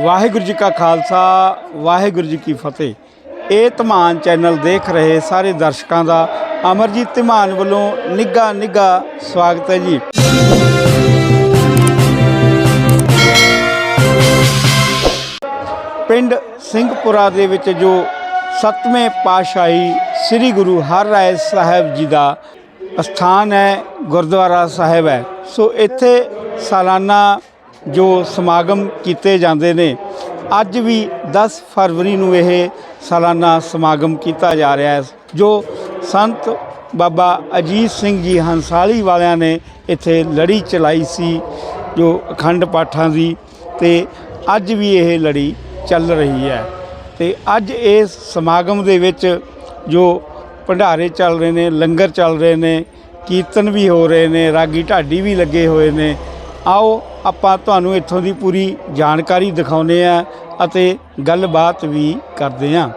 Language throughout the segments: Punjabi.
ਵਾਹਿਗੁਰੂ ਜੀ ਕਾ ਖਾਲਸਾ, ਵਾਹਿਗੁਰੂ ਜੀ ਕੀ ਫਤਿਹ। ਇਹ ਧਮਾਨ ਚੈਨਲ ਦੇਖ ਰਹੇ ਸਾਰੇ ਦਰਸ਼ਕਾਂ ਦਾ ਅਮਰਜੀਤ ਧਮਾਨ ਵੱਲੋਂ ਨਿੱਘਾ ਨਿੱਘਾ ਸਵਾਗਤ ਹੈ ਜੀ। ਪਿੰਡ ਸਿੰਘਪੁਰਾ ਦੇ ਵਿੱਚ ਜੋ ਸਤਵੇਂ ਪਾਤਸ਼ਾਹੀ ਸ੍ਰੀ ਗੁਰੂ ਹਰ ਰਾਏ ਸਾਹਿਬ ਜੀ ਦਾ ਅਸਥਾਨ ਹੈ, ਗੁਰਦੁਆਰਾ ਸਾਹਿਬ ਹੈ, ਸੋ ਇੱਥੇ ਸਾਲਾਨਾ ਜੋ ਸਮਾਗਮ ਕੀਤੇ ਜਾਂਦੇ ਨੇ, ਅੱਜ ਵੀ 10 ਫਰਵਰੀ ਨੂੰ ਇਹ ਸਾਲਾਨਾ ਸਮਾਗਮ ਕੀਤਾ ਜਾ ਰਿਹਾ ਹੈ, ਜੋ ਸੰਤ ਬਾਬਾ ਅਜੀਤ ਸਿੰਘ ਜੀ ਹੰਸਾਲੀ ਵਾਲਿਆਂ ਨੇ ਇੱਥੇ ਲੜੀ ਚਲਾਈ ਸੀ, ਜੋ ਅਖੰਡ ਪਾਠਾਂ ਦੀ, ਤੇ ਅੱਜ ਵੀ ਇਹ ਲੜੀ ਚੱਲ ਰਹੀ ਹੈ। ਤੇ ਅੱਜ ਇਸ ਸਮਾਗਮ ਦੇ ਵਿੱਚ ਜੋ ਭੰਡਾਰੇ ਚੱਲ ਰਹੇ ਨੇ, ਲੰਗਰ ਚੱਲ ਰਹੇ ਨੇ, ਕੀਰਤਨ ਵੀ ਹੋ ਰਹੇ ਨੇ, ਰਾਗੀ ਢਾਡੀ ਵੀ ਲੱਗੇ ਹੋਏ ਨੇ ਆਓ ਆਪਾਂ ਤੁਹਾਨੂੰ ਇੱਥੋਂ ਦੀ ਪੂਰੀ ਜਾਣਕਾਰੀ ਦਿਖਾਉਨੇ ਆ ਅਤੇ ਗੱਲਬਾਤ ਵੀ ਕਰਦੇ ਹਾਂ।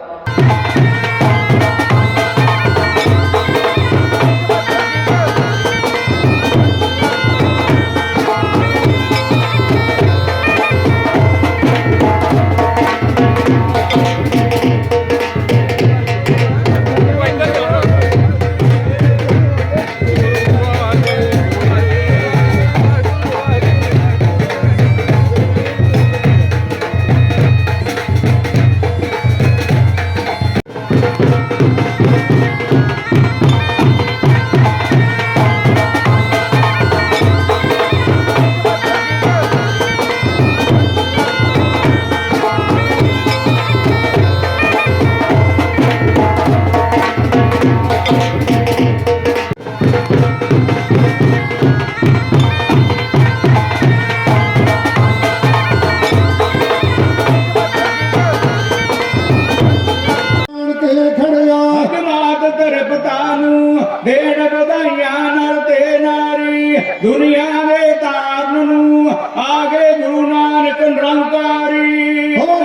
ਤਰਪਤਾ ਨੂੰ, ਦੇਣ ਵਧਾਈਆਂ ਨਾਲ ਤੇ ਨਾਰੀ, ਦੁਨੀਆ ਦੇ ਤਾਰਨ ਨੂੰ, ਆਗੇ ਗੁਰੂ ਨਾਨਕ ਨਿਰੰਕਾਰੀ। ਹੋ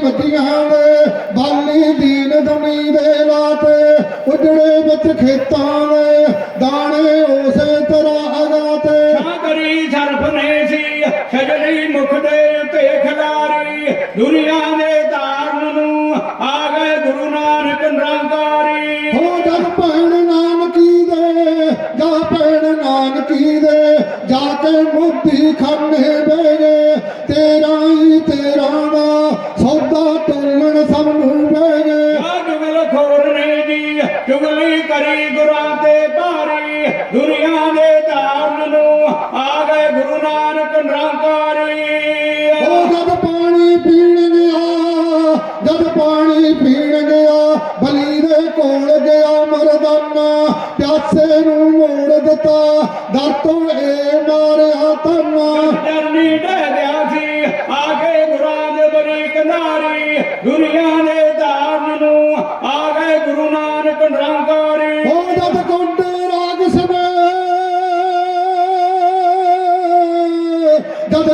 ਦੇ ਬਾਲੀ ਦੀਨ ਦਮੀ ਦੇ ਲਾਤੇ ਉਜੜੇ ਵਿੱਚ ਖੇਤਾਂ ਦੇ ਦਾਣੇ ਉਸੇ ਤਰ੍ਹਾਂ ਅਗਾਤੇ। ਸਾਗਰੀ ਸਰਫ ਨੇ ਸੀ ਸਜਣੀ ਮੁਖ ਦੇ ਉਤੇ ਖਿਲਾਰੀ ਦੁਨੀਆ ਦੇ ਤਾਰਨ ਨੂੰ ਆ ਗਏ ਗੁਰੂ ਨਾਨਕ ਨਿਰੰਕਾਰੀ। ਹੋ ਜਦ ਭੈਣ ਨਾਨਕੀ ਦੇ ਜਾ ਭੈਣ ਨਾਨਕੀ ਦੇ ਜਾ ਕੇ ਮੋਤੀ ਖਾਨੇ ਬੇਗੇ ਤੇਰਾ ਹੀ ਤੇਰਾ ਦਾ ਸੌਦਾ ਦੁਨੀਆ ਦੇ ਤਾਰਨ ਨੂੰ ਆ ਗਏ ਗੁਰੂ ਨਾਨਕ ਨਿਰੰਕਾਰੀ। ਉਹ ਜਦ ਕੋਟੇ ਰਾਗ ਜਦ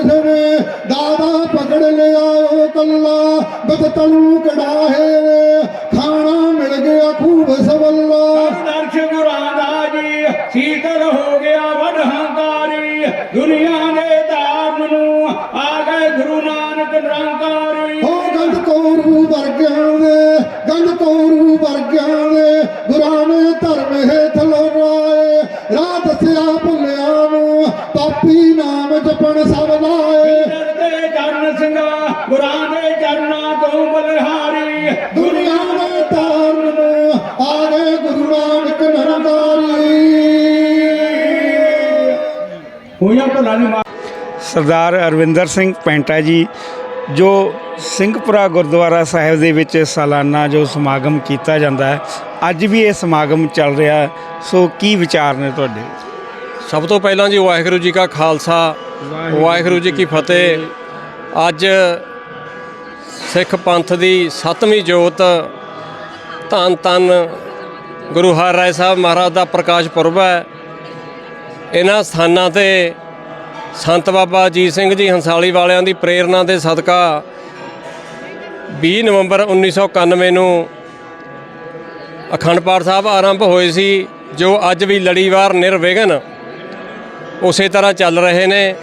ਸਨੇ ਦਾਦਾ ਪਕੜ ਲਿਆ ਉਹ ਕੱਲਾ ਬਦ ਤਲੂ ਕੜਾਹੇ ਖਾਣਾ ਮਿਲ ਗਿਆ ਖੂਬ ਸਵੱਲਾ। ਦਰਸ਼ ਗੁਰਾਂ ਦਾ ਜੀ ਸੀਤਲ ਹੋ ਗਿਆ ਵਰਗਿਆਂ ਦੇ ਗੰਦ ਕੋਰੂ ਵਰਗਿਆਂ ਦੇ ਗੁਰਾਂ ਨੇ ਧਰਮ ਹੇਠ ਲੋਰਾਏ ਰਾਹ ਦੱਸਿਆ ਭੁੱਲਿਆਂ ਨੂੰ ਪਾਪੀ ਨਾਮ ਜਪਣ ਸਭ ਲਾਏ। ਤੇ ਚਰਨ ਸਿੰਘਾ ਗੁਰਾਂ ਦੇ ਚਰਨਾਂ ਤੋਂ ਬਲਿਹਾਰੀ। ਦੁਨੀਆ ਦੇ ਤਾਰਨ ਨੂੰ ਆ ਗਏ ਗੁਰੂ ਨਾਨਕ ਨਿਰੰਕਾਰੀ ਹੋਇਆ ਭਲਾ ਨਹੀਂ ਮਾਰ। ਸਰਦਾਰ ਅਰਵਿੰਦਰ ਸਿੰਘ ਪੈਂਟਾ ਜੀ ਜੋ ਸਿੰਘਪੁਰਾ ਗੁਰਦੁਆਰਾ ਸਾਹਿਬ ਦੇ ਵਿੱਚ ਸਾਲਾਨਾ ਜੋ ਸਮਾਗਮ ਕੀਤਾ ਜਾਂਦਾ ਹੈ ਅੱਜ ਵੀ ਇਹ ਸਮਾਗਮ ਚੱਲ ਰਿਹਾ। ਸੋ ਕੀ ਵਿਚਾਰ ਨੇ ਤੁਹਾਡੇ? ਸਭ ਤੋਂ ਪਹਿਲਾਂ ਜੀ ਵਾਹਿਗੁਰੂ ਜੀ ਕਾ ਖਾਲਸਾ ਵਾਹਿਗੁਰੂ ਜੀ ਕੀ ਫਤਿਹ। ਅੱਜ ਸਿੱਖ ਪੰਥ ਦੀ ਸੱਤਵੀਂ ਜੋਤ ਧੰਨ ਧੰਨ ਗੁਰੂ ਹਰਿਰਾਏ ਸਾਹਿਬ ਮਹਾਰਾਜ ਦਾ ਪ੍ਰਕਾਸ਼ ਪੁਰਬ ਹੈ। ਇਹਨਾਂ ਸਥਾਨਾਂ ਤੇ ਸੰਤ ਬਾਬਾ ਅਜੀਤ ਸਿੰਘ ਜੀ ਹੰਸਾਲੀ ਵਾਲਿਆਂ ਦੀ ਪ੍ਰੇਰਣਾ ਦੇ ਸਦਕਾ 20 ਨਵੰਬਰ 1991 ਨੂੰ ਅਖੰਡ ਪਾਠ ਸਾਹਿਬ ਆਰੰਭ ਹੋਏ ਸੀ, ਜੋ ਅੱਜ ਵੀ ਲੜੀਵਾਰ, ਨਿਰਵਿਘਨ ਉਸੇ ਤਰ੍ਹਾਂ ਚੱਲ ਰਹੇ ਨੇ।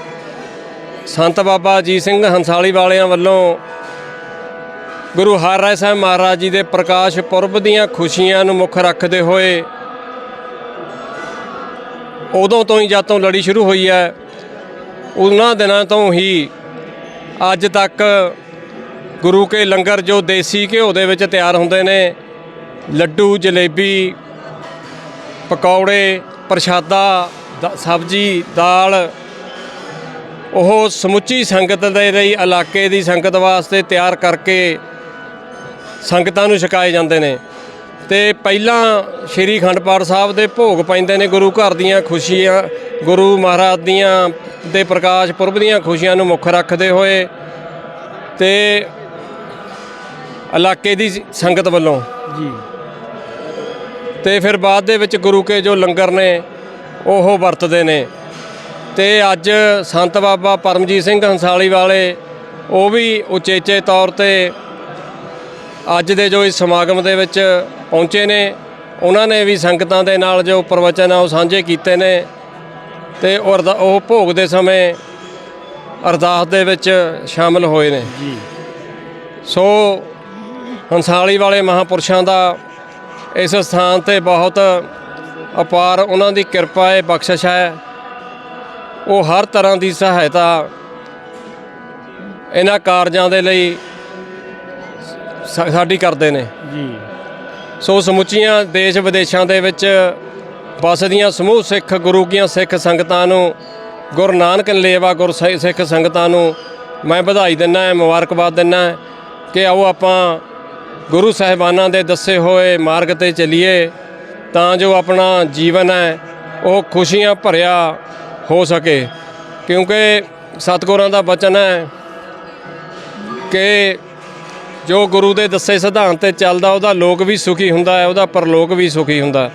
ਸੰਤ ਬਾਬਾ ਅਜੀਤ ਸਿੰਘ ਹੰਸਾਲੀ ਵਾਲਿਆਂ ਵੱਲੋਂ ਗੁਰੂ ਹਰ ਹਰਿਰਾਏ ਸਾਹਿਬ ਮਹਾਰਾਜ ਜੀ ਦੇ ਪ੍ਰਕਾਸ਼ ਪੁਰਬ ਦੀਆਂ ਖੁਸ਼ੀਆਂ ਨੂੰ ਮੁੱਖ ਰੱਖਦੇ ਹੋਏ ਉਦੋਂ ਤੋਂ ਹੀ ਜਦ ਤੋਂ ਲੜੀ ਸ਼ੁਰੂ ਹੋਈ ਹੈ ਉਹਨਾਂ ਦਿਨਾਂ ਤੋਂ ਹੀ ਅੱਜ ਤੱਕ ਗੁਰੂ ਕੇ ਲੰਗਰ ਜੋ ਦੇਸੀ ਘਿਓ ਦੇ ਵਿੱਚ ਤਿਆਰ ਹੁੰਦੇ ਨੇ, ਲੱਡੂ, ਜਲੇਬੀ, ਪਕੌੜੇ, ਪ੍ਰਸ਼ਾਦਾ ਸਬਜ਼ੀ, ਦਾਲ, ਉਹ ਸਮੁੱਚੀ ਸੰਗਤ ਦੇ ਲਈ ਇਲਾਕੇ ਦੀ ਸੰਗਤ ਵਾਸਤੇ ਤਿਆਰ ਕਰਕੇ ਸੰਗਤਾਂ ਨੂੰ ਛਕਾਏ ਜਾਂਦੇ ਨੇ। ਤੇ ਪਹਿਲਾਂ ਸ਼੍ਰੀ ਅਖੰਡ ਪਾਠ ਸਾਹਿਬ ਦੇ ਭੋਗ ਪੈਂਦੇ ਨੇ ਗੁਰੂ ਘਰ ਦੀਆਂ ਖੁਸ਼ੀਆਂ ਗੁਰੂ ਮਹਾਰਾਜ ਦੀਆਂ ਦੇ ਪ੍ਰਕਾਸ਼ ਪੁਰਬ ਦੀਆਂ ਖੁਸ਼ੀਆਂ ਨੂੰ ਮੁੱਖ ਰੱਖਦੇ ਹੋਏ ਤੇ ਇਲਾਕੇ ਦੀ ਸੰਗਤ ਵੱਲੋਂ ਜੀ। ਤੇ ਫਿਰ ਬਾਅਦ ਦੇ ਵਿੱਚ ਗੁਰੂ ਕੇ ਜੋ ਲੰਗਰ ਨੇ ਉਹ ਵਰਤਦੇ ਨੇ। ਤੇ ਅੱਜ ਸੰਤ ਬਾਬਾ ਪਰਮਜੀਤ ਸਿੰਘ ਹੰਸਾਲੀ ਵਾਲੇ ਉਹ ਵੀ ਉਚੇਚੇ ਤੌਰ ਤੇ ਅੱਜ ਦੇ ਜੋ ਇਸ ਸਮਾਗਮ ਦੇ ਵਿੱਚ ਪਹੁੰਚੇ ਨੇ। ਉਹਨਾਂ ਨੇ ਵੀ ਸੰਗਤਾਂ ਦੇ ਨਾਲ ਜੋ ਪ੍ਰਵਚਨ ਆ ਉਹ ਸਾਂਝੇ ਕੀਤੇ ਨੇ। ਤੇ ਉਹ ਭੋਗ ਦੇ ਸਮੇਂ ਅਰਦਾਸ ਦੇ ਵਿੱਚ ਸ਼ਾਮਲ ਹੋਏ ਨੇ। ਜੀ। ਸੋ ਹੰਸਾਲੀ ਵਾਲੇ ਮਹਾਪੁਰਸ਼ਾਂ ਦਾ ਇਸ ਸਥਾਨ ਤੇ ਬਹੁਤ ਅਪਾਰ ਉਹਨਾਂ ਦੀ ਕਿਰਪਾ ਹੈ ਬਖਸ਼ਿਸ਼ ਹੈ। ਉਹ ਹਰ ਤਰ੍ਹਾਂ ਦੀ ਸਹਾਇਤਾ ਇਹਨਾਂ ਕਾਰਜਾਂ ਦੇ ਲਈ ਸਾਡੀ ਕਰਦੇ ਨੇ। ਜੀ। ਸੋ ਸਮੁੱਚੀਆਂ ਦੇਸ਼ ਵਿਦੇਸ਼ਾਂ ਦੇ ਵਿੱਚ ਵਸਦੀਆਂ ਸਮੂਹ ਸਿੱਖ ਗੁਰੂ ਕੀਆਂ ਸਿੱਖ ਸੰਗਤਾਂ ਨੂੰ, ਗੁਰੂ ਨਾਨਕ ਲੇਵਾ ਗੁਰ ਸਿੱਖ ਸੰਗਤਾਂ ਨੂੰ ਮੈਂ ਵਧਾਈ ਦਿੰਦਾ ਹੈ ਮੁਬਾਰਕਬਾਦ ਦਿੰਦਾ ਹਾਂ ਕਿ ਆਓ ਆਪਾਂ ਗੁਰੂ ਸਾਹਿਬਾਨਾਂ ਦੇ ਦੱਸੇ ਹੋਏ ਮਾਰਗ ਤੇ ਚੱਲੀਏ ਤਾਂ ਜੋ ਆਪਣਾ ਜੀਵਨ ਹੈ ਉਹ ਖੁਸ਼ੀਆਂ ਭਰਿਆ ਹੋ ਸਕੇ। ਕਿਉਂਕਿ ਸਤਿਗੁਰਾਂ ਦਾ ਬਚਨ ਹੈ ਕਿ ਜੋ ਗੁਰੂ ਦੇ ਦੱਸੇ ਸਿਧਾਂਤ ਤੇ ਚੱਲਦਾ, ਉਹਦਾ ਲੋਕ ਵੀ ਸੁਖੀ ਹੁੰਦਾ ਹੈ ਉਹਦਾ ਪਰਲੋਕ ਵੀ ਸੁਖੀ ਹੁੰਦਾ।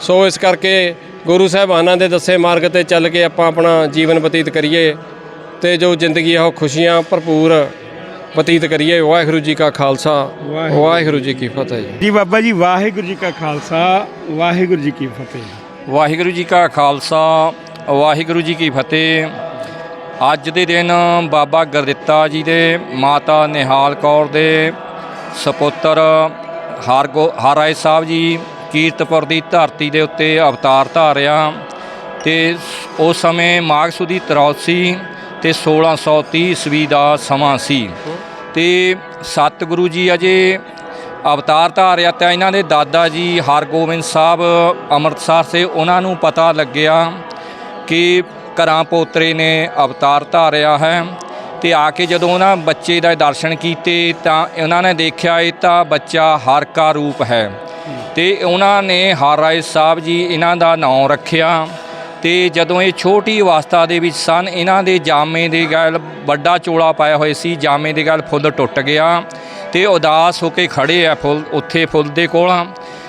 ਸੋ ਇਸ ਕਰਕੇ ਗੁਰੂ ਸਾਹਿਬਾਨਾਂ ਦੇ ਦੱਸੇ ਮਾਰਗ ਤੇ ਚੱਲ ਕੇ ਆਪਾਂ ਆਪਣਾ ਜੀਵਨ ਬਤੀਤ ਕਰੀਏ ਤੇ ਜੋ ਜ਼ਿੰਦਗੀ ਆ ਉਹ ਖੁਸ਼ੀਆਂ ਭਰਪੂਰ ਬਤੀਤ ਕਰੀਏ। ਵਾਹਿਗੁਰੂ ਜੀ ਕਾ ਖਾਲਸਾ ਵਾਹਿਗੁਰੂ। ਵਾਹਿਗੁਰੂ ਜੀ ਕੀ ਫਤਿਹ ਜੀ। ਜੀ ਬਾਬਾ ਜੀ ਵਾਹਿਗੁਰੂ ਜੀ ਕਾ ਖਾਲਸਾ ਵਾਹਿਗੁਰੂ ਜੀ ਕੀ ਫਤਿਹ। ਵਾਹਿਗੁਰੂ ਜੀ ਕਾ ਖਾਲਸਾ ਵਾਹਿਗੁਰੂ ਜੀ ਕੀ ਫਤਿਹ। ਅੱਜ ਦੇ ਦਿਨ ਬਾਬਾ ਗੁਰਦਿੱਤਾ ਜੀ ਦੇ ਮਾਤਾ ਨਿਹਾਲ ਕੌਰ ਦੇ ਸਪੁੱਤਰ ਹਰਗੋ ਹਰਾਏ ਸਾਹਿਬ ਜੀ ਕੀਰਤਪੁਰ ਦੀ ਧਰਤੀ ਦੇ ਉੱਤੇ ਅਵਤਾਰ ਧਾਰਿਆ ਤੇ ਉਸ ਸਮੇਂ ਮਾਘ ਸੁਦੀ 83 ਤੇ 1630 ਈਸਵੀ ਦਾ ਸਮਾਂ ਸੀ। ਤੇ ਸਤਿਗੁਰੂ ਜੀ ਅਜੇ ਅਵਤਾਰ ਧਾਰਿਆ ਤਾਂ ਇਹਨਾਂ ਦੇ ਦਾਦਾ ਜੀ ਹਰਗੋਬਿੰਦ ਸਾਹਿਬ ਅੰਮ੍ਰਿਤਸਰ ਸੇ ਉਹਨਾਂ ਨੂੰ ਪਤਾ ਲੱਗਿਆ ਕਿ ਘਰਾਂ ਪੋਤਰੇ ਨੇ ਅਵਤਾਰ ਧਾਰਿਆ ਹੈ ਤੇ ਆ ਕੇ ਜਦੋਂ ਉਹਨਾਂ ਬੱਚੇ ਦਾ ਦਰਸ਼ਨ ਕੀਤੇ ਤਾਂ ਉਹਨਾਂ ਨੇ ਦੇਖਿਆ ਇਹ ਤਾਂ ਬੱਚਾ ਹਰ ਕਾ ਰੂਪ ਹੈ। ਤੇ ਉਹਨਾਂ ਨੇ ਹਰ ਰਾਏ ਸਾਹਿਬ ਜੀ ਇਹਨਾਂ ਦਾ ਨਾਮ ਰੱਖਿਆ ਤੇ ਜਦੋਂ ਇਹ ਛੋਟੀ ਅਵਸਥਾ ਦੇ ਵਿੱਚ ਸਨ, ਇਹਨਾਂ ਦੇ ਜਾਮੇ ਦੇ ਗਲ ਵੱਡਾ ਚੋਲਾ ਪਾਇਆ ਹੋਇਆ ਸੀ, ਜਾਮੇ ਦੇ ਗਲ ਫੁੱਲ ਟੁੱਟ ਗਿਆ ਤੇ ਉਦਾਸ ਹੋ ਕੇ ਖੜੇ ਆ ਫੁੱਲ, ਉੱਥੇ ਫੁੱਲ ਦੇ ਕੋਲ।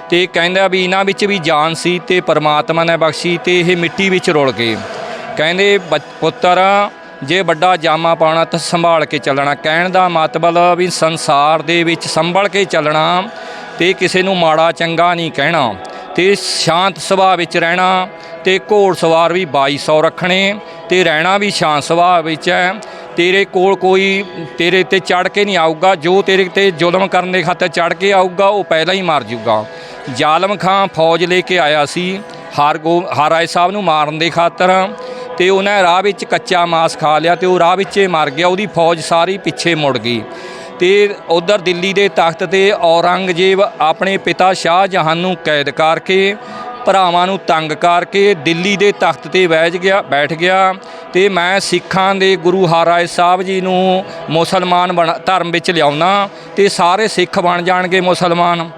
ਤੇ ਕਹਿੰਦਾ ਵੀ ਇਹਨਾਂ ਵਿੱਚ ਵੀ ਜਾਨ ਸੀ ਤੇ ਪਰਮਾਤਮਾ ਨੇ ਬਖਸ਼ੀ ਤੇ ਇਹ ਮਿੱਟੀ ਵਿੱਚ ਰੁਲ ਗਏ। ਕਹਿੰਦੇ, ਬੱਚ- ਪੁੱਤਰ, ਜੇ ਵੱਡਾ ਜਾਮਾ ਪਾਉਣਾ ਤਾਂ ਸੰਭਾਲ ਕੇ ਚੱਲਣਾ। ਕਹਿਣ ਦਾ ਮਤਲਬ ਵੀ ਸੰਸਾਰ ਦੇ ਵਿੱਚ ਸੰਭਲ ਕੇ ਚੱਲਣਾ ਤੇ ਕਿਸੇ ਨੂੰ ਮਾੜਾ, ਚੰਗਾ ਨਹੀਂ ਕਹਿਣਾ। ਤੇ ਸ਼ਾਂਤ ਸੁਭਾਅ ਵਿੱਚ ਰਹਿਣਾ ਤੇ ਘੋੜ ਸਵਾਰ ਵੀ 2200 ਰੱਖਣੇ ਤੇ ਰਹਿਣਾ ਵੀ ਸ਼ਾਂਤ ਸੁਭਾਅ ਵਿੱਚ ਹੈ। ਤੇਰੇ ਕੋਲ ਕੋਈ, ਤੇਰੇ ਤੇ ਚੜ ਕੇ ਨਹੀਂ ਆਊਗਾ। ਜੋ ਤੇਰੇ ਤੇ ਜ਼ੁਲਮ ਕਰਨ ਦੇ ਖਾਤਰ ਚੜ ਕੇ ਆਊਗਾ, ਉਹ ਪਹਿਲਾਂ ਹੀ ਮਾਰ ਜੂਗਾ ਜ਼ਾਲਮ ਖਾਂ ਫੌਜ ਲੈ ਕੇ ਆਇਆ ਸੀ, ਹਾਰ ਗੋ ਹਾਰਾਏ ਸਾਹਿਬ ਨੂੰ ਮਾਰਨ ਦੇ ਖਾਤਰ। ਤੇ ਉਹਨੇ ਰਾਹ ਵਿੱਚ ਕੱਚਾ ਮਾਸ ਖਾ ਲਿਆ ਤੇ ਉਹ ਰਾਹ ਵਿੱਚ ਹੀ ਮਰ ਗਿਆ। ਉਹਦੀ ਫੌਜ ਸਾਰੀ ਪਿੱਛੇ ਮੁੜ ਗਈ। ਤੇ ਉਧਰ ਦਿੱਲੀ ਦੇ ਤਖਤ ਤੇ ਔਰੰਗਜ਼ੇਬ ਆਪਣੇ ਪਿਤਾ ਸ਼ਾਹ ਜਹਾਨ ਨੂੰ ਕੈਦ ਕਰਕੇ, ਭਰਾਵਾਂ ਨੂੰ ਤੰਗ ਕਰਕੇ ਦਿੱਲੀ ਦੇ ਤਖਤ ਤੇ ਬੈਠ ਗਿਆ ਬੈਠ ਗਿਆ ਤੇ ਮੈਂ ਸਿੱਖਾਂ ਦੇ ਗੁਰੂ ਹਰਾਏ ਸਾਹਿਬ ਜੀ ਨੂੰ ਮੁਸਲਮਾਨ ਬਣ, ਧਰਮ ਵਿੱਚ ਲਿਆਉਣਾ ਤੇ ਸਾਰੇ ਸਿੱਖ ਬਣ ਜਾਣਗੇ ਮੁਸਲਮਾਨ।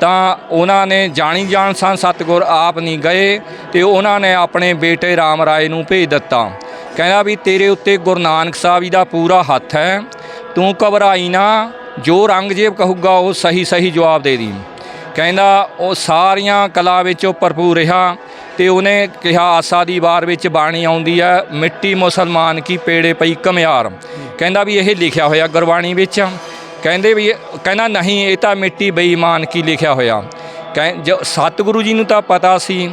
ਤਾਂ ਉਹਨਾਂ ਨੇ ਜਾਣੀ ਜਾਣ ਸਨ, ਸਤਿਗੁਰ ਆਪ ਨਹੀਂ ਗਏ ਤੇ ਉਹਨਾਂ ਨੇ ਆਪਣੇ ਬੇਟੇ ਰਾਮ ਰਾਏ ਨੂੰ ਭੇਜ ਦਿੱਤਾ। ਕਹਿੰਦਾ ਵੀ ਤੇਰੇ ਉੱਤੇ ਗੁਰੂ ਨਾਨਕ ਸਾਹਿਬ ਜੀ ਦਾ ਪੂਰਾ ਹੱਥ ਹੈ ਤੂੰ ਘਬਰਾਈ ਨਾ, ਜੋ ਰੰਗਜੇਬ ਕਹੂਗਾ ਉਹ ਸਹੀ ਸਹੀ ਜਵਾਬ ਦੇ ਦੀ ਕਹਿੰਦਾ, ਉਹ ਸਾਰੀਆਂ ਕਲਾ ਵਿੱਚ ਉਹ ਭਰਪੂਰ ਰਿਹਾ ਤੇ ਉਹਨੇ ਕਿਹਾ, ਆਸਾ ਦੀ ਵਾਰ ਵਿੱਚ ਬਾਣੀ ਆਉਂਦੀ ਹੈ, ਮਿੱਟੀ ਮੁਸਲਮਾਨ ਕੀ ਪੇੜੇ ਪਈ ਕਮਿਆਰ ਕਹਿੰਦਾ ਵੀ ਇਹ ਲਿਖਿਆ ਹੋਇਆ ਗੁਰਬਾਣੀ ਵਿੱਚ। ਕਹਿੰਦੇ ਵੀ, ਕਹਿੰਦਾ, ਨਹੀਂ, ਇਹ ਤਾਂ ਮਿੱਟੀ ਬੇਈਮਾਨ ਕੀ ਲਿਖਿਆ ਹੋਇਆ। ਕਹਿ, ਜੋ ਸਤਿਗੁਰੂ ਜੀ ਨੂੰ ਤਾਂ ਪਤਾ ਸੀ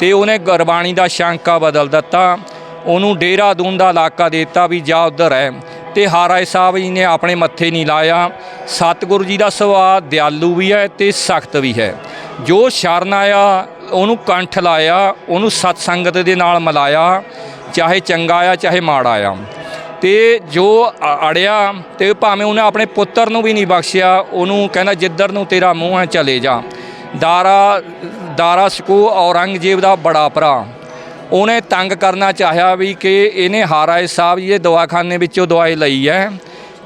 ਤੇ ਉਹਨੇ ਗੁਰਬਾਣੀ ਦਾ ਸ਼ਾਂਕਾ ਬਦਲ ਦਿੱਤਾ। ਉਹਨੂੰ ਡੇਰਾਦੂਨ ਦਾ ਇਲਾਕਾ ਦੇ ਦਿੱਤਾ ਵੀ ਜਾ ਉਧਰ ਹੈ ਤੇ ਹਾਰਾਏ ਸਾਹਿਬ ਜੀ ਨੇ ਆਪਣੇ ਮੱਥੇ ਨਹੀਂ ਲਾਇਆ। ਸਤਿਗੁਰੂ ਜੀ ਦਾ ਸੁਭਾਅ ਦਿਆਲੂ ਵੀ ਹੈ ਤੇ ਸਖਤ ਵੀ ਹੈ। ਜੋ ਸ਼ਰਨ ਆਇਆ, ਉਹਨੂੰ ਕੰਠ ਲਾਇਆ, ਉਹਨੂੰ ਸਤ ਸੰਗਤ ਦੇ ਨਾਲ ਮਿਲਾਇਆ, ਚਾਹੇ ਚੰਗਾ ਆ, ਚਾਹੇ ਮਾੜਾ ਆ। ਤੇ ਜੋ ਅੜਿਆ, ਤੇ ਭਾਵੇਂ ਉਹਨੇ ਆਪਣੇ ਪੁੱਤਰ ਨੂੰ ਵੀ ਨਹੀਂ ਬਖਸ਼ਿਆ, ਉਹਨੂੰ ਕਹਿੰਦਾ, ਜਿੱਧਰ ਨੂੰ ਤੇਰਾ ਮੂੰਹ ਹੈ, ਚਲੇ ਜਾ। ਦਾਰਾ ਦਾਰਾ ਸਕੂ ਔਰੰਗਜ਼ੇਬ ਦਾ ਬੜਾ ਭਰਾ। ਉਹਨੇ ਤੰਗ ਕਰਨਾ ਚਾਹਿਆ ਵੀ ਕਿ ਇਹਨੇ ਹਾਰਾਏ ਸਾਹਿਬ ਜੀ ਦੇ ਦਵਾਖਾਨੇ ਵਿੱਚੋਂ ਦਵਾਈ ਲਈ ਹੈ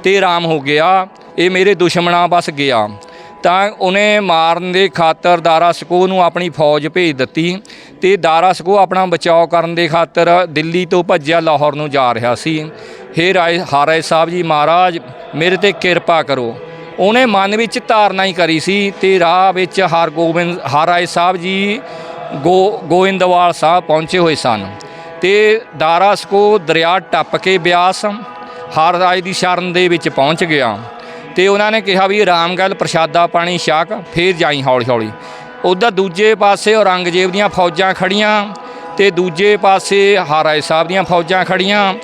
ਤੇ ਆਰਾਮ ਹੋ ਗਿਆ, ਇਹ ਮੇਰੇ ਦੁਸ਼ਮਣਾਂ ਬਸ ਗਿਆ। ਤਾਂ ਉਹਨੇ ਮਾਰਨ ਦੇ ਖਾਤਰ ਦਾਰਾ ਸਕੋ ਨੂੰ ਆਪਣੀ ਫੌਜ ਭੇਜ ਦਿੱਤੀ ਤੇ ਦਾਰਾ ਸਕੋ ਆਪਣਾ ਬਚਾਅ ਕਰਨ ਦੇ ਖਾਤਰ ਦਿੱਲੀ ਤੋਂ ਭੱਜਿਆ ਲਾਹੌਰ ਨੂੰ ਜਾ ਰਿਹਾ ਸੀ। ਹੇ ਰਾਏ, ਹਾਰਾਏ ਸਾਹਿਬ ਜੀ ਮਹਾਰਾਜ, ਮੇਰੇ ਤੇ ਕਿਰਪਾ ਕਰੋ। ਉਹਨੇ ਮਨ ਵਿੱਚ ਧਾਰਨਾ ਹੀ ਕਰੀ ਸੀ ਤੇ ਰਾਹ ਵਿੱਚ ਹਰਗੋਬਿੰਦ, ਹਾਰਾਏ ਸਾਹਿਬ ਜੀ ਗੋ ਗੋਇੰਦਵਾਲ ਸਾਹਿਬ ਪਹੁੰਚੇ ਹੋਏ ਸਨ ਤੇ ਦਾਰਾ ਸਕੋ ਦਰਿਆ ਟੱਪ ਕੇ ਬਿਆਸ ਹਰ ਰਾਜ ਦੀ ਸ਼ਰਨ ਦੇ ਵਿੱਚ ਪਹੁੰਚ ਗਿਆ ਤੇ ਉਹਨਾਂ ਨੇ ਕਿਹਾ ਵੀ ਰਾਮਗਲ ਪ੍ਰਸ਼ਾਦਾ ਪਾਣੀ ਛਕ, ਫੇਰ ਜਾਈ ਹੌਲੀ ਹੌਲੀ ਉਧਰ ਦੂਜੇ ਪਾਸੇ ਔਰੰਗਜ਼ੇਬ ਦੀਆਂ ਫੌਜਾਂ ਖੜੀਆਂ ਤੇ ਦੂਜੇ ਪਾਸੇ ਹਾਰਾਏ ਸਾਹਿਬ ਦੀਆਂ ਫੌਜਾਂ ਖੜੀਆਂ।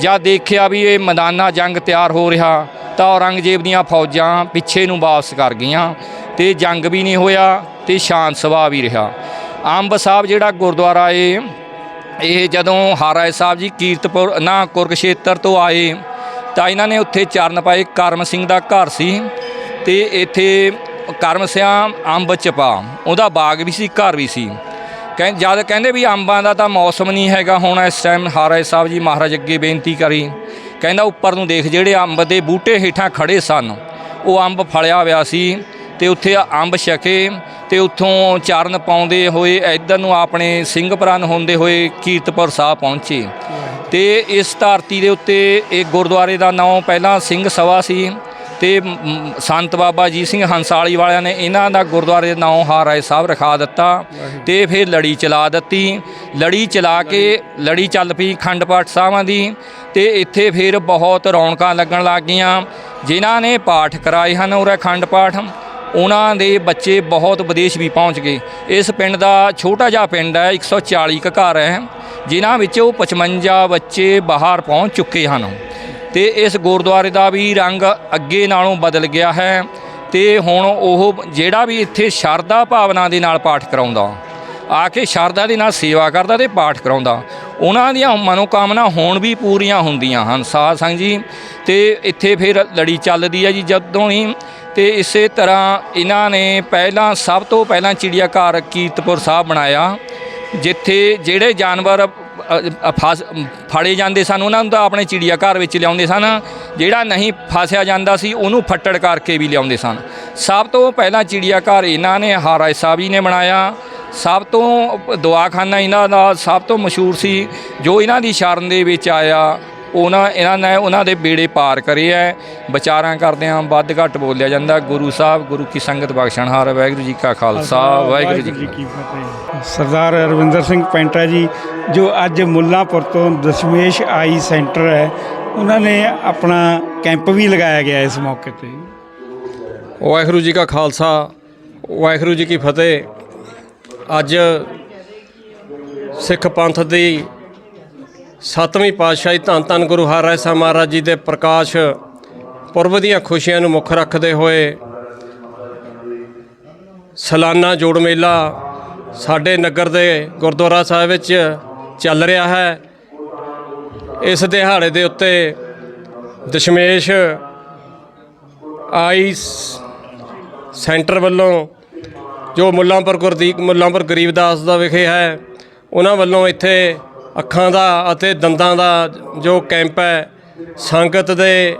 ਜਾਂ ਦੇਖਿਆ ਵੀ ਇਹ ਮੈਦਾਨਾ ਜੰਗ ਤਿਆਰ ਹੋ ਰਿਹਾ ਤਾਂ ਔਰੰਗਜ਼ੇਬ ਦੀਆਂ ਫੌਜਾਂ ਪਿੱਛੇ ਨੂੰ ਵਾਪਸ ਕਰ ਗਈਆਂ ਤੇ ਜੰਗ ਵੀ ਨਹੀਂ ਹੋਇਆ ਤੇ ਸ਼ਾਂਤ ਸੁਭਾਅ ਵੀ ਰਿਹਾ। ਅੰਬ ਸਾਹਿਬ ਜਿਹੜਾ ਗੁਰਦੁਆਰਾ ਏ, ਇਹ ਜਦੋਂ ਹਾਰਾਏ ਸਾਹਿਬ ਜੀ ਕੀਰਤਪੁਰ ਨਾ ਕੁਰਕਸ਼ੇਤਰ ਤੋਂ ਆਏ, ਤਾਂ ਇਹਨਾਂ ਨੇ ਉੱਥੇ ਚਰਨ ਪਾਏ ਕਰਮ ਸਿੰਘ ਦਾ ਘਰ ਸੀ ਤੇ ਇੱਥੇ ਕਰਮ ਸਿਆਂ ਅੰਬ ਚਪਾ, ਉਹਦਾ ਬਾਗ ਵੀ ਸੀ, ਘਰ ਵੀ ਸੀ। ਕਹਿੰ, ਜਦ ਕਹਿੰਦੇ ਵੀ ਅੰਬਾਂ ਦਾ ਤਾਂ ਮੌਸਮ ਨਹੀਂ ਹੈਗਾ, ਹੁਣ ਇਸ ਟਾਈਮ ਹਾਰਾਏ ਸਾਹਿਬ ਜੀ ਮਹਾਰਾਜ ਅੱਗੇ ਬੇਨਤੀ ਕਰੀ, ਕਹਿੰਦਾ ਉੱਪਰ ਨੂੰ ਦੇਖ ਜਿਹੜੇ ਅੰਬ ਦੇ ਬੂਟੇ ਹੇਠਾਂ ਖੜੇ ਸਨ, ਉਹ ਅੰਬ ਫਲਿਆ ਹੋਇਆ ਸੀ। ਤੇ ਉੱਥੇ ਅੰਬ ਛਕੇ ਤੇ ਉੱਥੋਂ ਚਰਨ ਪਾਉਂਦੇ ਹੋਏ ਇੱਧਰ ਨੂੰ ਆਪਣੇ ਸਿੰਘ ਪ੍ਰਨ ਹੁੰਦੇ ਹੋਏ ਕੀਰਤਪੁਰ ਸਾਹਿਬ ਪਹੁੰਚੇ। ਤੇ ਇਸ ਧਰਤੀ ਦੇ ਉੱਤੇ ਇਹ ਗੁਰਦੁਆਰੇ ਦਾ ਨਾਮ ਪਹਿਲਾਂ ਸਿੰਘ ਸਭਾ ਸੀ ਤੇ ਸੰਤ ਬਾਬਾ ਜੀ ਸਿੰਘ ਹੰਸਾਲੀ ਵਾਲਿਆਂ ਨੇ ਇਹਨਾਂ ਦਾ ਗੁਰਦੁਆਰੇ ਦਾ ਨਾਮ ਹਾਰਾਏ ਸਾਹਿਬ ਰਖਾ ਦਿੱਤਾ ਤੇ ਫਿਰ ਲੜੀ ਚਲਾ ਦਿੱਤੀ। ਲੜੀ ਚਲਾ ਕੇ ਲੜੀ ਚੱਲ ਪਈ ਖੰਡ ਪਾਠ ਸਾਹਿਬਾਂ ਦੀ ਤੇ ਇੱਥੇ ਫਿਰ ਬਹੁਤ ਰੌਣਕਾਂ ਲੱਗਣ ਲੱਗ ਗਈਆਂ। ਜਿਨ੍ਹਾਂ ਨੇ ਪਾਠ ਕਰਾਏ ਹਨ ਉਰੇ ਖੰਡ ਪਾਠ। ਉਹਨਾਂ ਦੇ ਬੱਚੇ ਬਹੁਤ ਵਿਦੇਸ਼ ਵੀ ਪਹੁੰਚ ਗਏ। ਇਸ ਪਿੰਡ ਦਾ ਛੋਟਾ ਜਿਹਾ ਪਿੰਡ ਹੈ 140 ਕੁ ਘਰ ਹੈ, ਜਿਨ੍ਹਾਂ ਵਿੱਚੋਂ 55 ਬੱਚੇ ਬਾਹਰ ਪਹੁੰਚ ਚੁੱਕੇ ਹਨ। ਤੇ ਇਸ ਗੁਰਦੁਆਰੇ ਦਾ ਵੀ ਰੰਗ ਅੱਗੇ ਨਾਲੋਂ ਬਦਲ ਗਿਆ ਹੈ ਤੇ ਹੁਣ ਉਹ ਜਿਹੜਾ ਵੀ ਇੱਥੇ ਸ਼ਰਧਾ ਭਾਵਨਾ ਦੇ ਨਾਲ ਪਾਠ ਕਰਾਉਂਦਾ, ਆ ਕੇ ਸ਼ਰਧਾ ਦੇ ਨਾਲ ਸੇਵਾ ਕਰਦਾ ਤੇ ਪਾਠ ਕਰਾਉਂਦਾ, ਉਹਨਾਂ ਦੀਆਂ ਮਨੋਕਾਮਨਾ ਹੁਣ ਵੀ ਪੂਰੀਆਂ ਹੁੰਦੀਆਂ ਹਨ। ਸਾਧ ਸੰਗ ਜੀ, ਤੇ ਇੱਥੇ ਫਿਰ ਲੜੀ ਚੱਲਦੀ ਹੈ ਜੀ, ਜਦੋਂ ਹੀ ਤੇ ਇਸੇ ਤਰ੍ਹਾਂ ਇਹਨਾਂ ਨੇ ਪਹਿਲਾਂ ਸਭ ਤੋਂ ਪਹਿਲਾਂ ਚਿੜੀਆ ਘਰ ਕੀਰਤਪੁਰ ਸਾਹਿਬ ਬਣਾਇਆ ਜਿੱਥੇ ਜਿਹੜੇ ਜਾਨਵਰ ਅ, ਫਸ ਫੜੇ ਜਾਂਦੇ ਸਨ ਉਹਨਾਂ ਨੂੰ ਤਾਂ ਆਪਣੇ ਚਿੜੀਆ ਘਰ ਵਿੱਚ ਲਿਆਉਂਦੇ ਸਨ ਜਿਹੜਾ ਨਹੀਂ ਫਸਿਆ ਜਾਂਦਾ ਸੀ ਉਹਨੂੰ ਫੱਟੜ ਕਰਕੇ ਵੀ ਲਿਆਉਂਦੇ ਸਨ। ਸਭ ਤੋਂ ਪਹਿਲਾਂ ਚਿੜੀਆ ਘਰ ਇਹਨਾਂ ਨੇ ਹਾਰਾ ਸਾਹਿਬ ਜੀ ਨੇ ਬਣਾਇਆ। ਸਭ ਤੋਂ ਦੁਆਖਾਨਾ ਇਹਨਾਂ ਦਾ ਸਭ ਤੋਂ ਮਸ਼ਹੂਰ ਸੀ ਜੋ ਇਹਨਾਂ ਦੀ ਸ਼ਰਨ ਦੇ ਵਿੱਚ ਆਇਆ ਉਹਨਾਂ ਇਹਨਾਂ ਨੇ ਉਹਨਾਂ ਦੇ ਬੇੜੇ ਪਾਰ ਕਰੇ ਐ ਵਿਚਾਰਾਂ ਕਰਦੇ ਆ ਵੱਧ ਘੱਟ ਬੋਲਿਆ ਜਾਂਦਾ। ਗੁਰੂ ਸਾਹਿਬ ਗੁਰੂ ਕੀ ਸੰਗਤ ਬਖਸ਼ਣਹਾਰ ਵਾਹਿਗੁਰੂ ਜੀ ਕਾ ਖਾਲਸਾ। ਵਾਹਿਗੁਰੂ ਜੀ ਕੀ ਕੀ ਫਤਿਹ। ਸਰਦਾਰ ਰਵਿੰਦਰ ਸਿੰਘ ਪੈਂਟਾ ਜੀ ਜੋ ਅੱਜ ਮੁੱਲਾਂਪੁਰ ਤੋਂ ਦਸ਼ਮੇਸ਼ ਆਈ ਸੈਂਟਰ ਹੈ ਉਹਨਾਂ ਨੇ ਆਪਣਾ ਕੈਂਪ ਵੀ ਲਗਾਇਆ ਗਿਆ ਇਸ ਮੌਕੇ ਤੇ। ਵਾਹਿਗੁਰੂ ਜੀ ਕਾ ਖਾਲਸਾ। ਵਾਹਿਗੁਰੂ ਜੀ ਕੀ ਫਤਿਹ। ਅੱਜ ਸਿੱਖ ਪੰਥ ਦੀ ਸੱਤਵੀਂ ਪਾਤਸ਼ਾਹੀ ਧੰਨ ਧੰਨ ਗੁਰੂ ਹਰਿਰਾਏ ਸਾਹਿਬ ਮਹਾਰਾਜ ਜੀ ਦੇ ਪ੍ਰਕਾਸ਼ ਪੁਰਬ ਦੀਆਂ ਖੁਸ਼ੀਆਂ ਨੂੰ ਮੁੱਖ ਰੱਖਦੇ ਹੋਏ ਸਾਲਾਨਾ ਜੋੜ ਮੇਲਾ ਸਾਡੇ ਨਗਰ ਦੇ ਗੁਰਦੁਆਰਾ ਸਾਹਿਬ ਵਿੱਚ ਚੱਲ ਰਿਹਾ ਹੈ। ਇਸ ਦਿਹਾੜੇ ਦੇ ਉੱਤੇ ਦਸ਼ਮੇਸ਼ ਆਈਸ ਸੈਂਟਰ ਵੱਲੋਂ ਜੋ ਮੁੱਲਾਂਪੁਰ ਗੁਰਦੀਪ ਮੁੱਲਾਂਪੁਰ ਗਰੀਬਦਾਸ ਦਾ ਵਿਖੇ ਹੈ, ਉਹਨਾਂ ਵੱਲੋਂ ਇੱਥੇ ਅੱਖਾਂ ਦਾ ਅਤੇ ਦੰਦਾਂ ਦਾ ਜੋ ਕੈਂਪ ਹੈ, ਸੰਗਤ ਦੇ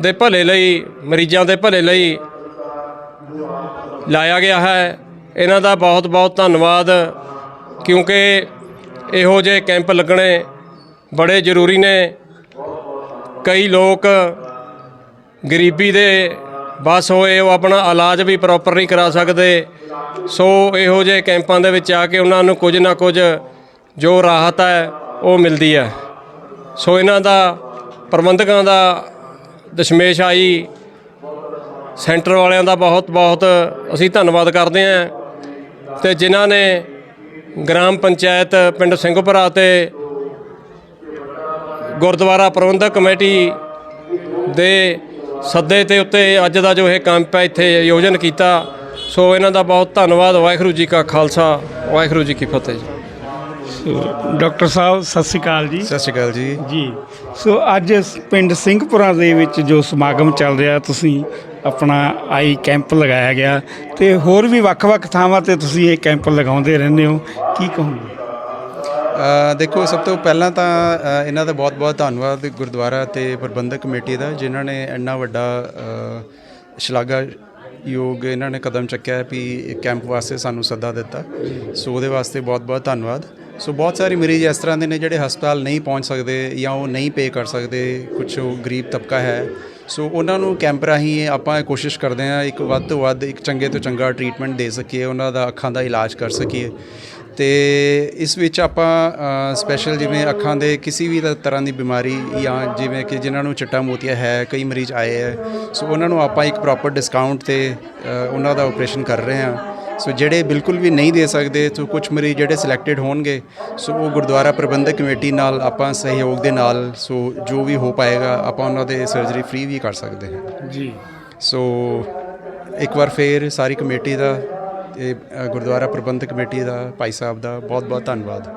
ਦੇ ਭਲੇ ਲਈ, ਮਰੀਜ਼ਾਂ ਦੇ ਭਲੇ ਲਈ ਲਾਇਆ ਗਿਆ ਹੈ। ਇਹਨਾਂ ਦਾ ਬਹੁਤ ਬਹੁਤ ਧੰਨਵਾਦ, ਕਿਉਂਕਿ ਇਹੋ ਜਿਹੇ ਕੈਂਪ ਲੱਗਣੇ ਬੜੇ ਜ਼ਰੂਰੀ ਨੇ। ਕਈ ਲੋਕ ਗਰੀਬੀ ਦੇ ਬਸ ਹੋਏ, ਉਹ ਆਪਣਾ ਇਲਾਜ ਵੀ ਪ੍ਰੋਪਰ ਨਹੀਂ ਕਰਾ ਸਕਦੇ। ਸੋ ਇਹੋ ਜਿਹੇ ਕੈਂਪਾਂ ਦੇ ਵਿੱਚ ਆ ਕੇ ਉਹਨਾਂ ਨੂੰ ਕੁਝ ਨਾ ਕੁਝ ਜੋ ਰਾਹਤ ਹੈ, ਉਹ ਮਿਲਦੀ ਹੈ। ਸੋ ਇਹਨਾਂ ਦਾ, ਪ੍ਰਬੰਧਕਾਂ ਦਾ ਦਸ਼ਮੇਸ਼ ਆਈ। ਸੈਂਟਰ ਵਾਲਿਆਂ ਦਾ ਬਹੁਤ ਬਹੁਤ ਅਸੀਂ ਧੰਨਵਾਦ ਕਰਦੇ ਹਾਂ। ਤੇ ਜਿਨ੍ਹਾਂ ਨੇ ਗ੍ਰਾਮ ਪੰਚਾਇਤ ਪਿੰਡ ਸਿੰਘਪੁਰਾ ਤੇ ਗੁਰਦੁਆਰਾ ਪ੍ਰਬੰਧਕ ਕਮੇਟੀ ਦੇ ਸੱਦੇ ਤੇ ਉੱਤੇ ਅੱਜ ਦਾ ਜੋ ਇਹ ਕੈਂਪ ਹੈ, ਇੱਥੇ ਆਯੋਜਨ ਕੀਤਾ। ਸੋ ਇਹਨਾਂ ਦਾ ਬਹੁਤ ਧੰਨਵਾਦ। ਵਾਹਿਗੁਰੂ ਜੀ ਕਾ ਖਾਲਸਾ, ਵਾਹਿਗੁਰੂ ਜੀ ਕੀ ਫਤਿਹ ਜੀ। ਡਾਕਟਰ ਸਾਹਿਬ ਸਤਿ ਸ਼੍ਰੀ ਅਕਾਲ ਜੀ। ਸਤਿ ਸ਼੍ਰੀ ਅਕਾਲ ਜੀ। ਜੀ। ਸੋ ਅੱਜ ਪਿੰਡ ਸਿੰਘਪੁਰਾ ਦੇ ਵਿੱਚ ਜੋ ਸਮਾਗਮ ਚੱਲ ਰਿਹਾ ਤੁਸੀਂ ਆਪਣਾ ਆਈ ਕੈਂਪ ਲਗਾਇਆ ਗਿਆ ਤੇ ਹੋਰ ਵੀ ਵੱਖ-ਵੱਖ ਥਾਵਾਂ ਤੇ ਤੁਸੀਂ ਇਹ ਕੈਂਪ ਲਗਾਉਂਦੇ ਰਹਿੰਦੇ ਹੋ। ਕੀ ਕਹੋਗੇ? ਅ, ਦੇਖੋ ਸਭ ਤੋਂ ਪਹਿਲਾਂ ਤਾਂ ਇਹਨਾਂ ਦਾ ਬਹੁਤ-ਬਹੁਤ ਧੰਨਵਾਦ ਗੁਰਦੁਆਰਾ ਤੇ ਪ੍ਰਬੰਧਕ ਕਮੇਟੀ ਦਾ ਜਿਨ੍ਹਾਂ ਨੇ ਇੰਨਾ ਵੱਡਾ ਸ਼ਲਾਘਾ ਯੋਗ ਇਹਨਾਂ ਨੇ ਕਦਮ ਚੱਕਿਆ ਹੈ ਵੀ ਕੈਂਪ ਵਾਸਤੇ ਸਾਨੂੰ ਸੱਦਾ ਦਿੱਤਾ। ਸੋ ਉਹਦੇ ਵਾਸਤੇ ਬਹੁਤ-ਬਹੁਤ ਧੰਨਵਾਦ। ਸੋ ਬਹੁਤ ਸਾਰੇ ਮਰੀਜ਼ ਇਸ ਤਰ੍ਹਾਂ ਦੇ ਨੇ ਜਿਹੜੇ ਹਸਪਤਾਲ ਨਹੀਂ ਪਹੁੰਚ ਸਕਦੇ ਜਾਂ ਉਹ ਨਹੀਂ ਪੇ ਕਰ ਸਕਦੇ ਕੁਝ ਉਹ ਗਰੀਬ ਤਬਕਾ ਹੈ। ਸੋ ਉਹਨਾਂ ਨੂੰ ਕੈਂਪ ਰਾਹੀਂ ਆਪਾਂ ਕੋਸ਼ਿਸ਼ ਕਰਦੇ ਹਾਂ ਇੱਕ ਵੱਧ ਤੋਂ ਵੱਧ ਇੱਕ ਚੰਗੇ ਤੋਂ ਚੰਗਾ ਟ੍ਰੀਟਮੈਂਟ ਦੇ ਸਕੀਏ, ਉਹਨਾਂ ਦਾ ਅੱਖਾਂ ਦਾ ਇਲਾਜ ਕਰ ਸਕੀਏ। ਤੇ ਇਸ ਵਿੱਚ ਆਪਾਂ ਸਪੈਸ਼ਲ ਜਿਵੇਂ ਅੱਖਾਂ ਦੇ ਕਿਸੇ ਵੀ ਤਰ੍ਹਾਂ ਦੀ ਬਿਮਾਰੀ ਜਾਂ ਜਿਵੇਂ ਕਿ ਜਿਨ੍ਹਾਂ ਨੂੰ ਚਿੱਟਾ ਮੋਤੀਆ ਹੈ, ਕਈ ਮਰੀਜ਼ ਆਏ ਹੈ। ਸੋ ਉਹਨਾਂ ਨੂੰ ਆਪਾਂ ਇੱਕ ਪ੍ਰੋਪਰ ਡਿਸਕਾਊਂਟ ਤੇ ਉਹਨਾਂ ਦਾ ਆਪਰੇਸ਼ਨ ਕਰ ਰਹੇ ਹਾਂ। ਸੋ ਜਿਹੜੇ ਬਿਲਕੁਲ ਵੀ ਨਹੀਂ ਦੇ ਸਕਦੇ ਸੋ ਕੁਝ ਮਰੀਜ਼ ਜਿਹੜੇ ਸਿਲੈਕਟਡ ਹੋਣਗੇ ਸੋ ਉਹ ਗੁਰਦੁਆਰਾ ਪ੍ਰਬੰਧਕ ਕਮੇਟੀ ਨਾਲ ਆਪਾਂ ਸਹਿਯੋਗ ਦੇ ਨਾਲ ਸੋ ਜੋ ਵੀ ਹੋ ਪਾਏਗਾ ਆਪਾਂ ਉਹਨਾਂ ਦੇ ਸਰਜਰੀ ਫ੍ਰੀ ਵੀ ਕਰ ਸਕਦੇ ਹਾਂ। ਜੀ। ਸੋ ਇੱਕ ਵਾਰ ਫੇਰ ਸਾਰੀ ਕਮੇਟੀ ਦਾ ਅ, ਗੁਰਦੁਆਰਾ ਪ੍ਰਬੰਧਕ ਕਮੇਟੀ ਦਾ ਭਾਈ ਸਾਹਿਬ ਦਾ ਬਹੁਤ ਬਹੁਤ ਧੰਨਵਾਦ।